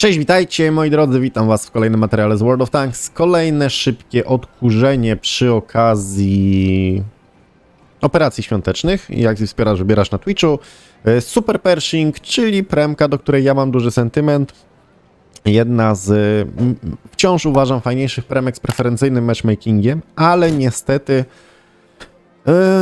Cześć, witajcie moi drodzy, witam was w kolejnym materiale z World of Tanks. Kolejne szybkie odkurzenie przy okazji operacji świątecznych. Jak wspierasz, wybierasz na Twitchu. E, Super Pershing, czyli premka, do której ja mam duży sentyment. Jedna z wciąż uważam fajniejszych premek z preferencyjnym matchmakingiem, ale niestety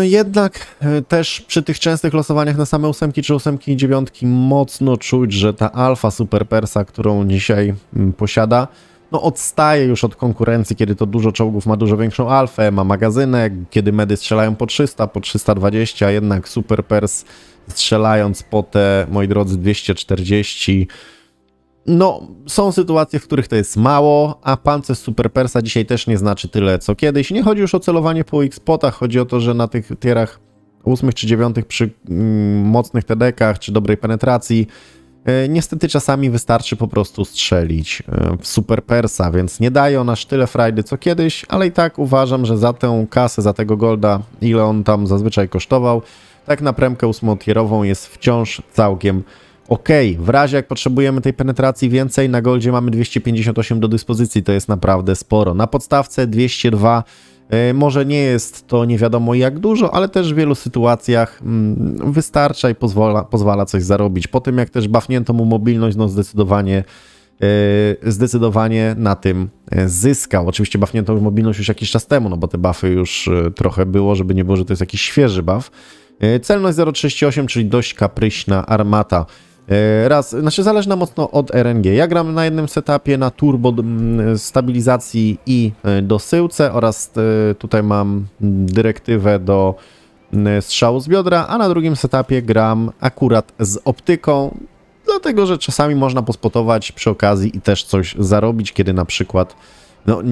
Jednak e, też przy tych częstych losowaniach na same ósemki czy ósemki i dziewiątki mocno czuć, że ta alfa Super Persa, którą dzisiaj mm, posiada, no odstaje już od konkurencji, kiedy to dużo czołgów ma dużo większą alfę, ma magazynek, kiedy medy strzelają po 300, po 320, jednak Super Pers strzelając po te, moi drodzy, 240 no, są sytuacje, w których to jest mało, a pancerz Super Persa dzisiaj też nie znaczy tyle co kiedyś. Nie chodzi już o celowanie po X-potach, chodzi o to, że na tych tierach ósmych czy dziewiątych przy mm, mocnych TDK-ach czy dobrej penetracji e, niestety czasami wystarczy po prostu strzelić e, w Super Persa, więc nie daje on aż tyle frajdy co kiedyś, ale i tak uważam, że za tę kasę, za tego golda, ile on tam zazwyczaj kosztował, tak na premkę ósmotierową jest wciąż całkiem Ok, w razie jak potrzebujemy tej penetracji więcej, na Goldzie mamy 258 do dyspozycji, to jest naprawdę sporo. Na podstawce 202, e, może nie jest to nie wiadomo jak dużo, ale też w wielu sytuacjach mm, wystarcza i pozwala, pozwala coś zarobić. Po tym jak też buffnięto mu mobilność, no zdecydowanie e, zdecydowanie na tym e, zyskał. Oczywiście buffnięto mu mobilność już jakiś czas temu, no bo te buffy już trochę było, żeby nie było, że to jest jakiś świeży buff. Celność 0,38, czyli dość kapryśna armata. E, Raz, znaczy zależy nam mocno od RNG. Ja gram na jednym setupie na turbo stabilizacji i e, dosyłce oraz e, tutaj mam dyrektywę do strzału z biodra, a na drugim setupie gram akurat z optyką, dlatego że czasami można pospotować przy okazji i też coś zarobić, kiedy na przykład no,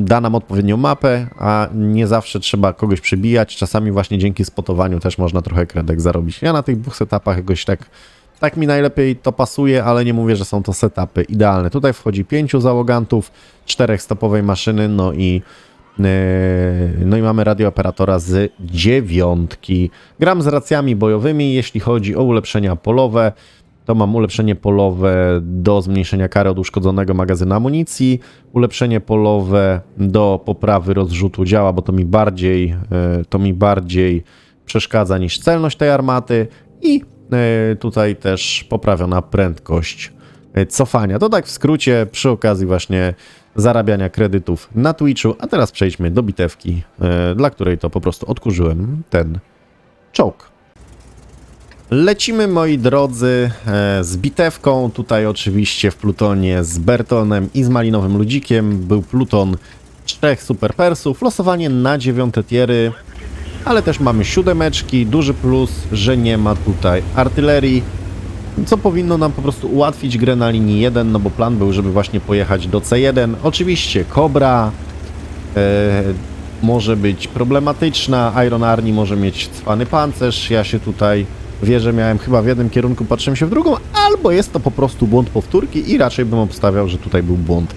da nam odpowiednią mapę, a nie zawsze trzeba kogoś przybijać. Czasami właśnie dzięki spotowaniu też można trochę kredek zarobić. Ja na tych dwóch setupach jakoś tak tak mi najlepiej to pasuje, ale nie mówię, że są to setupy idealne. Tutaj wchodzi pięciu załogantów, czterech stopowej maszyny, no i yy, no i mamy radiooperatora z dziewiątki. Gram z racjami bojowymi, jeśli chodzi o ulepszenia polowe. To mam ulepszenie polowe do zmniejszenia kary od uszkodzonego magazynu amunicji, ulepszenie polowe do poprawy rozrzutu działa, bo to mi bardziej, yy, to mi bardziej przeszkadza niż celność tej armaty i E, tutaj też poprawiona prędkość e, cofania. To tak w skrócie przy okazji właśnie zarabiania kredytów na Twitchu. A teraz przejdźmy do bitewki, e, dla której to po prostu odkurzyłem ten czołg. Lecimy moi drodzy z bitewką. Tutaj oczywiście w Plutonie z Bertonem i z Malinowym Ludzikiem był Pluton trzech superpersów. Losowanie na dziewiąte tiery ale też mamy siódemeczki, duży plus, że nie ma tutaj artylerii, co powinno nam po prostu ułatwić grę na linii 1, no bo plan był, żeby właśnie pojechać do C1. Oczywiście Cobra e, może być problematyczna, Iron Army może mieć cwany pancerz, ja się tutaj wierzę, miałem chyba w jednym kierunku, patrzyłem się w drugą, albo jest to po prostu błąd powtórki i raczej bym obstawiał, że tutaj był błąd,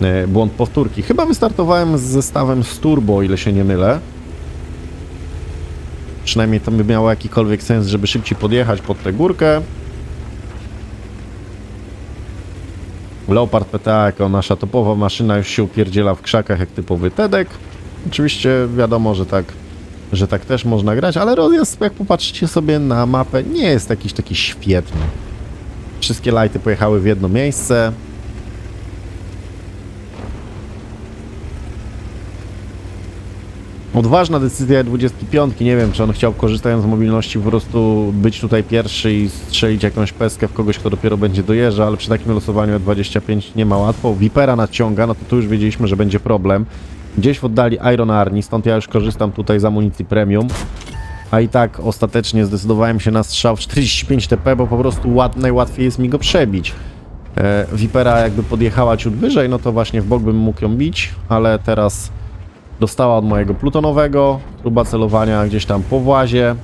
e, błąd powtórki. Chyba wystartowałem z zestawem z turbo, ile się nie mylę. Przynajmniej to by miało jakikolwiek sens, żeby szybciej podjechać pod tę górkę. Leopard PTA jako nasza topowa maszyna już się upierdziela w krzakach jak typowy Tedek. Oczywiście wiadomo, że tak, że tak też można grać, ale rozjazd, jak popatrzycie sobie na mapę, nie jest jakiś taki świetny. Wszystkie lighty pojechały w jedno miejsce. Odważna decyzja 25. Nie wiem, czy on chciał korzystając z mobilności po prostu być tutaj pierwszy i strzelić jakąś peskę w kogoś, kto dopiero będzie dojeżdżał, ale przy takim losowaniu 25 nie ma łatwo. Vipera nadciąga, no to tu już wiedzieliśmy, że będzie problem. Gdzieś w oddali Iron Army, stąd ja już korzystam tutaj z amunicji premium. A i tak ostatecznie zdecydowałem się na strzał w 45 TP, bo po prostu łat, najłatwiej jest mi go przebić. E, Vipera jakby podjechała ciut wyżej, no to właśnie w bok bym mógł ją bić, ale teraz Dostała od mojego plutonowego, próba celowania gdzieś tam po włazie.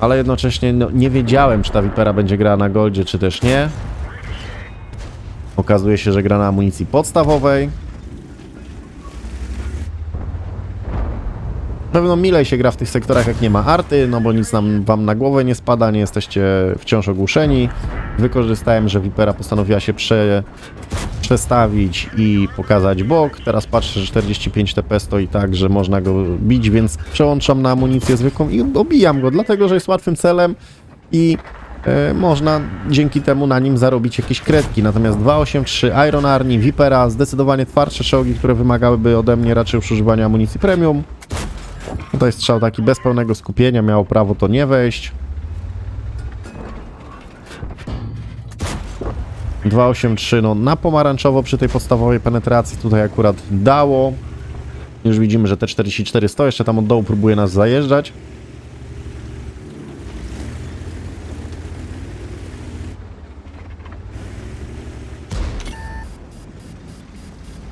Ale jednocześnie no, nie wiedziałem, czy ta Vipera będzie grała na goldzie, czy też nie. Okazuje się, że gra na amunicji podstawowej. Pewno milej się gra w tych sektorach, jak nie ma arty, no bo nic nam wam na głowę nie spada, nie jesteście wciąż ogłuszeni. Wykorzystałem, że Vipera postanowiła się prze, przestawić i pokazać bok. Teraz patrzę, że 45 TP stoi tak, że można go bić, więc przełączam na amunicję zwykłą i obijam go, dlatego że jest łatwym celem i e, można dzięki temu na nim zarobić jakieś kredki. Natomiast 283 Iron Army, Vipera, zdecydowanie twardsze czołgi, które wymagałyby ode mnie raczej już używania amunicji premium. Tutaj strzał taki bez pełnego skupienia, miało prawo to nie wejść. 283, no na pomarańczowo przy tej podstawowej penetracji tutaj akurat dało. Już widzimy, że te 44 100 jeszcze tam od dołu próbuje nas zajeżdżać.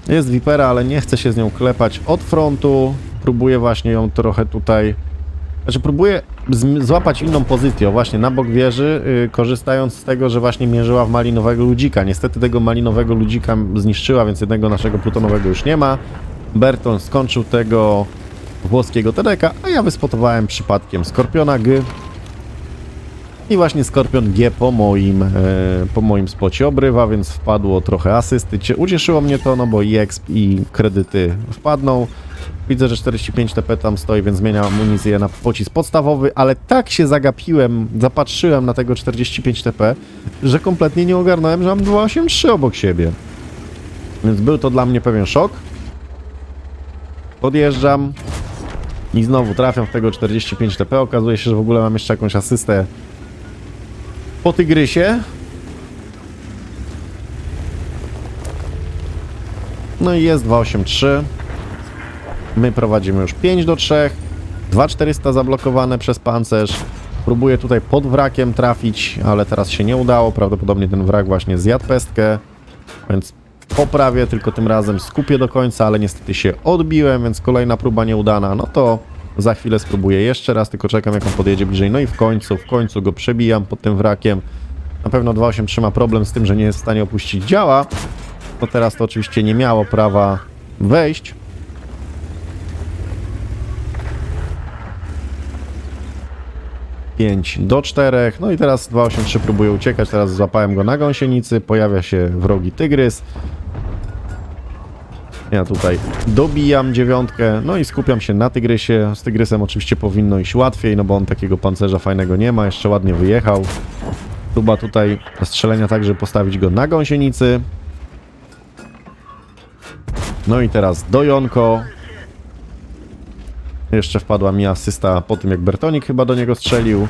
Jest Vipera, ale nie chce się z nią klepać od frontu. Próbuję właśnie ją trochę tutaj... Znaczy próbuję zm- złapać inną pozycję, właśnie na bok wieży, yy, korzystając z tego, że właśnie mierzyła w malinowego ludzika. Niestety tego malinowego ludzika zniszczyła, więc jednego naszego plutonowego już nie ma. Berton skończył tego włoskiego Tedeka, a ja wyspotowałem przypadkiem Skorpiona G. I właśnie Skorpion G po moim, e, po moim spocie obrywa, więc wpadło trochę asysty. Cie- Ucieszyło mnie to, no bo i exp i kredyty wpadną. Widzę, że 45 TP tam stoi, więc zmieniam amunicję na pocisk podstawowy, ale tak się zagapiłem, zapatrzyłem na tego 45 TP, że kompletnie nie ogarnąłem, że mam 283 obok siebie. Więc był to dla mnie pewien szok. Podjeżdżam i znowu trafiam w tego 45 TP. Okazuje się, że w ogóle mam jeszcze jakąś asystę po tygrysie. No i jest 283. My prowadzimy już 5 do 3. 2400 zablokowane przez pancerz. Próbuję tutaj pod wrakiem trafić, ale teraz się nie udało. Prawdopodobnie ten wrak właśnie zjadł pestkę. Więc poprawię, tylko tym razem skupię do końca, ale niestety się odbiłem, więc kolejna próba nieudana. No to za chwilę spróbuję jeszcze raz, tylko czekam jak on podjedzie bliżej. No i w końcu, w końcu go przebijam pod tym wrakiem. Na pewno 283 ma problem z tym, że nie jest w stanie opuścić działa. No teraz to oczywiście nie miało prawa wejść. Pięć do 4. No i teraz 283 próbuje uciekać. Teraz złapałem go na gąsienicy. Pojawia się wrogi tygrys. Ja tutaj dobijam dziewiątkę, no i skupiam się na tygrysie. Z tygrysem oczywiście powinno iść łatwiej, no bo on takiego pancerza fajnego nie ma. Jeszcze ładnie wyjechał. Próba tutaj strzelenia tak, żeby postawić go na gąsienicy. No i teraz dojonko. Jeszcze wpadła mi asysta po tym, jak Bertonik chyba do niego strzelił.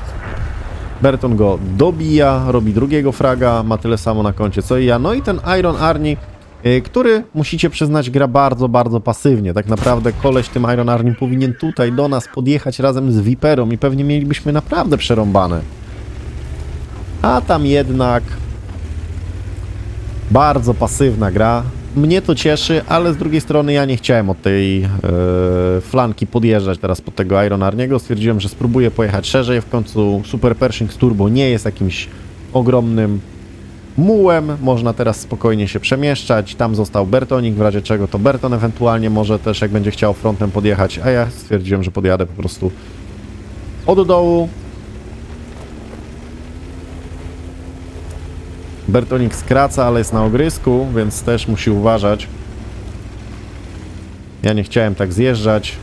Berton go dobija, robi drugiego fraga, ma tyle samo na koncie co i ja. No i ten Iron Arnie, y, który musicie przyznać gra bardzo, bardzo pasywnie. Tak naprawdę koleś tym Iron Arnie powinien tutaj do nas podjechać razem z Viperą i pewnie mielibyśmy naprawdę przerąbane. A tam jednak bardzo pasywna gra. Mnie to cieszy, ale z drugiej strony ja nie chciałem od tej e, flanki podjeżdżać teraz pod tego Iron Arniego. Stwierdziłem, że spróbuję pojechać szerzej. W końcu Super Pershing z Turbo nie jest jakimś ogromnym mułem. Można teraz spokojnie się przemieszczać. Tam został Bertonik, w razie czego to Berton ewentualnie może też, jak będzie chciał frontem podjechać, a ja stwierdziłem, że podjadę po prostu od dołu. Bertonik skraca, ale jest na ogrysku, więc też musi uważać. Ja nie chciałem tak zjeżdżać.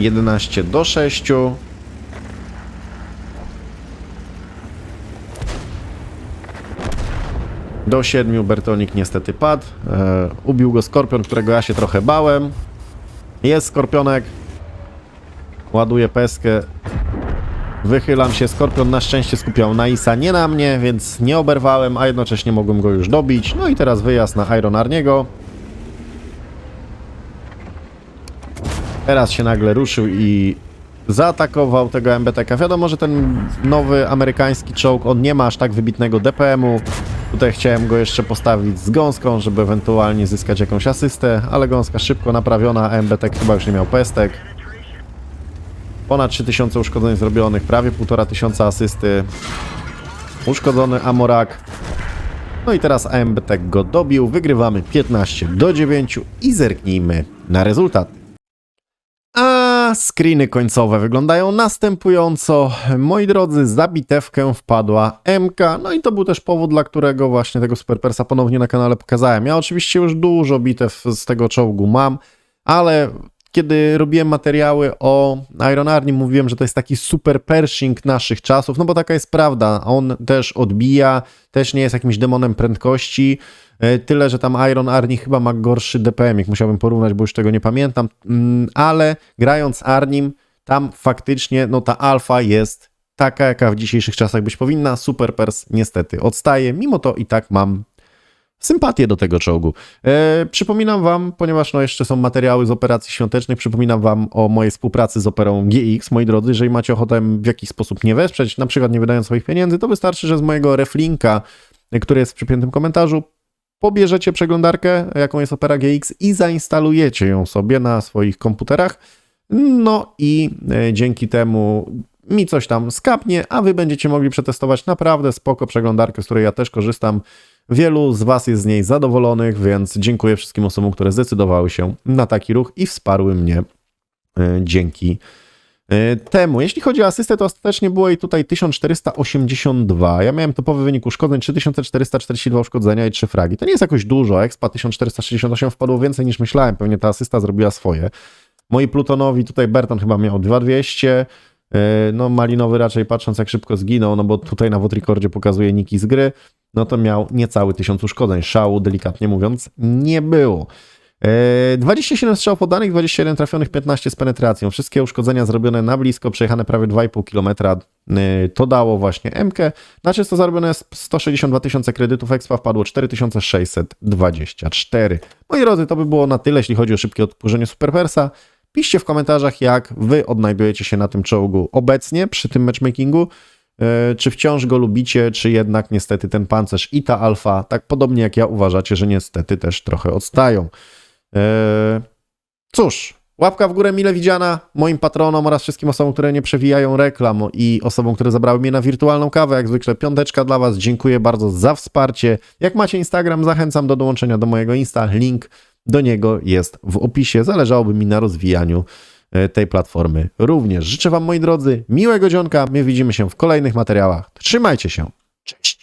Jedenaście do sześciu. Do siedmiu Bertonik niestety padł. E, ubił go Skorpion, którego ja się trochę bałem. Jest Skorpionek. Ładuję peskę. Wychylam się. Skorpion na szczęście skupiał na Isa, nie na mnie, więc nie oberwałem, a jednocześnie mogłem go już dobić. No i teraz wyjazd na Iron Arniego. Teraz się nagle ruszył i zaatakował tego MBTK. Wiadomo, że ten nowy amerykański czołg, on nie ma aż tak wybitnego DPM-u. Tutaj chciałem go jeszcze postawić z gąską, żeby ewentualnie zyskać jakąś asystę, ale gąska szybko naprawiona, MBT chyba już nie miał pestek. Ponad 3000 uszkodzeń zrobionych, prawie 1500 asysty. Uszkodzony Amorak. No i teraz AMBT go dobił, wygrywamy 15 do 9 i zerknijmy na rezultaty. A screeny końcowe wyglądają następująco. Moi drodzy, za bitewkę wpadła MK, no i to był też powód, dla którego właśnie tego Superpersa ponownie na kanale pokazałem. Ja oczywiście już dużo bitew z tego czołgu mam, ale kiedy robiłem materiały o Iron Army, mówiłem, że to jest taki super Pershing naszych czasów, no bo taka jest prawda. On też odbija, też nie jest jakimś demonem prędkości. E, Tyle, że tam Iron Arnie chyba ma gorszy DPM, jak musiałbym porównać, bo już tego nie pamiętam, Mm, ale grając Arnim, tam faktycznie no ta alfa jest taka, jaka w dzisiejszych czasach być powinna. Super Pers niestety odstaje, mimo to i tak mam sympatię do tego czołgu. E, przypominam wam, ponieważ no jeszcze są materiały z operacji świątecznych, przypominam wam o mojej współpracy z operą GX. Moi drodzy, jeżeli macie ochotę w jakiś sposób nie wesprzeć, na przykład nie wydając swoich pieniędzy, to wystarczy, że z mojego reflinka, e, który jest w przypiętym komentarzu, pobierzecie przeglądarkę, jaką jest Opera GX i zainstalujecie ją sobie na swoich komputerach. No i e, dzięki temu mi coś tam skapnie, a wy będziecie mogli przetestować naprawdę spoko przeglądarkę, z której ja też korzystam. Wielu z was jest z niej zadowolonych, więc dziękuję wszystkim osobom, które zdecydowały się na taki ruch i wsparły mnie e, dzięki temu. Jeśli chodzi o asystę, to ostatecznie było jej tutaj 1482. Ja miałem topowy wynik uszkodzeń 3442 uszkodzenia i 3 fragi. To nie jest jakoś dużo. Expa 1468 wpadło więcej niż myślałem. Pewnie ta asysta zrobiła swoje. Moi Plutonowi tutaj Berton chyba miał 2200. Yy, No, Malinowy raczej patrząc jak szybko zginął, no bo tutaj na Wotrikordzie pokazuje niki z gry, no to miał niecały tysiąc uszkodzeń. Szału, delikatnie mówiąc, nie było. Yy, 27 strzałów podanych, 21 trafionych, 15 z penetracją. Wszystkie uszkodzenia zrobione na blisko, przejechane prawie 2,5 km. Yy, To dało właśnie MK. Na czysto zarobione jest 162 tysiące kredytów, expa wpadło 4624. Moi drodzy, to by było na tyle, jeśli chodzi o szybkie odkurzenie Superpersa. Piszcie w komentarzach, jak wy odnajdujecie się na tym czołgu obecnie przy tym matchmakingu. E, Czy wciąż go lubicie, czy jednak niestety ten pancerz i ta alfa, tak podobnie jak ja, uważacie, że niestety też trochę odstają. E, Cóż, łapka w górę mile widziana moim patronom oraz wszystkim osobom, które nie przewijają reklam i osobom, które zabrały mnie na wirtualną kawę. Jak zwykle piąteczka dla was. Dziękuję bardzo za wsparcie. Jak macie Instagram, zachęcam do dołączenia do mojego Insta. Link do niego jest w opisie. Zależałoby mi na rozwijaniu e, tej platformy również. Życzę wam, moi drodzy, miłego dzionka. My widzimy się w kolejnych materiałach. Trzymajcie się. Cześć.